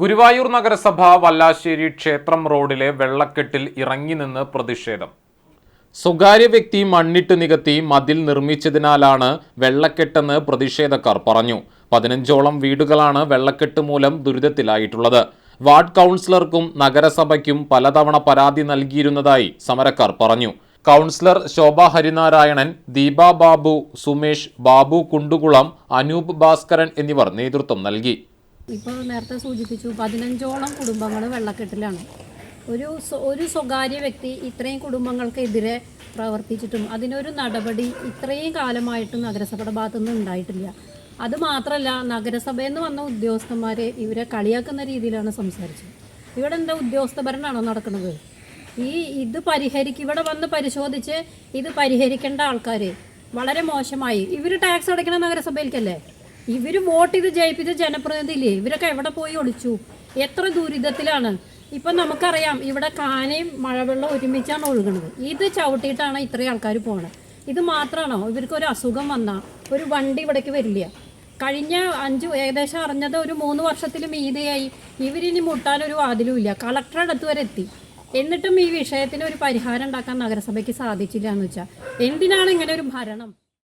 ഗുരുവായൂർ നഗരസഭ വല്ലാശ്ശേരി ക്ഷേത്രം റോഡിലെ വെള്ളക്കെട്ടിൽ ഇറങ്ങി നിന്ന് പ്രതിഷേധം. സ്വകാര്യ വ്യക്തി മണ്ണിട്ട് നികത്തി മതിൽ നിർമ്മിച്ചതിനാലാണ് വെള്ളക്കെട്ടെന്ന് പ്രതിഷേധക്കാർ പറഞ്ഞു. പതിനഞ്ചോളം വീടുകളാണ് വെള്ളക്കെട്ട് മൂലം ദുരിതത്തിലായിട്ടുള്ളത്. വാർഡ് കൗൺസിലർക്കും നഗരസഭയ്ക്കും പലതവണ പരാതി നൽകിയിരുന്നതായി സമരക്കാർ പറഞ്ഞു. കൗൺസിലർ ശോഭ ഹരിനാരായണൻ ദീപ ബാബു സുമേഷ് ബാബു കുണ്ടുകുളം അനൂപ് ഭാസ്കരൻ എന്നിവർ നേതൃത്വം നൽകി. ഇപ്പോൾ നേരത്തെ സൂചിപ്പിച്ചു പതിനഞ്ചോളം കുടുംബങ്ങൾ വെള്ളക്കെട്ടിലാണ്. ഒരു ഒരു സ്വകാര്യ വ്യക്തി ഇത്രയും കുടുംബങ്ങൾക്കെതിരെ പ്രവർത്തിച്ചിട്ടും അതിനൊരു നടപടി ഇത്രയും കാലമായിട്ടും നഗരസഭയുടെ ഭാഗത്തുനിന്ന് ഉണ്ടായിട്ടില്ല. അത് മാത്രമല്ല നഗരസഭയിൽ നിന്ന് വന്ന ഉദ്യോഗസ്ഥന്മാരെ ഇവരെ കളിയാക്കുന്ന രീതിയിലാണ് സംസാരിച്ചത്. ഇവിടെ എന്താ ഉദ്യോഗസ്ഥ ഭരണമാണോ നടക്കുന്നത്? ഈ ഇത് പരിഹരിക്കും ഇവിടെ വന്ന് പരിശോധിച്ച് ഇത് പരിഹരിക്കേണ്ട ആൾക്കാർ വളരെ മോശമായി. ഇവർ ടാക്സ് അടയ്ക്കണ നഗരസഭയിലേക്കല്ലേ? ഇവർ വോട്ട് ചെയ്ത് ജയിപ്പിച്ച ജനപ്രതിനിധിയില്ലേ? ഇവരൊക്കെ എവിടെ പോയി ഒളിച്ചു? എത്ര ദുരിതത്തിലാണ്? ഇപ്പം നമുക്കറിയാം ഇവിടെ കാനയും മഴവെള്ളം ഒരുമിച്ചാണ് ഒഴുകുന്നത്. ഇത് ചവിട്ടിയിട്ടാണ് ഇത്രയും ആൾക്കാർ പോണത് ഇത് മാത്രമാണോ ഇവർക്ക് ഒരു അസുഖം വന്നാൽ ഒരു വണ്ടി ഇവിടേക്ക് വരില്ല. കഴിഞ്ഞ അഞ്ച് ഏകദേശം അറിഞ്ഞത് ഒരു മൂന്ന് വർഷത്തിൽ മീതയായി. ഇവരിനി മുട്ടാനൊരു വാതിലും ഇല്ല. കളക്ടറുടെ അടുത്ത് വരെ എത്തി. എന്നിട്ടും ഈ വിഷയത്തിന് ഒരു പരിഹാരം ഉണ്ടാക്കാൻ നഗരസഭയ്ക്ക് സാധിച്ചില്ല എന്ന് വെച്ചാൽ എന്തിനാണ് ഇങ്ങനെ ഒരു ഭരണം?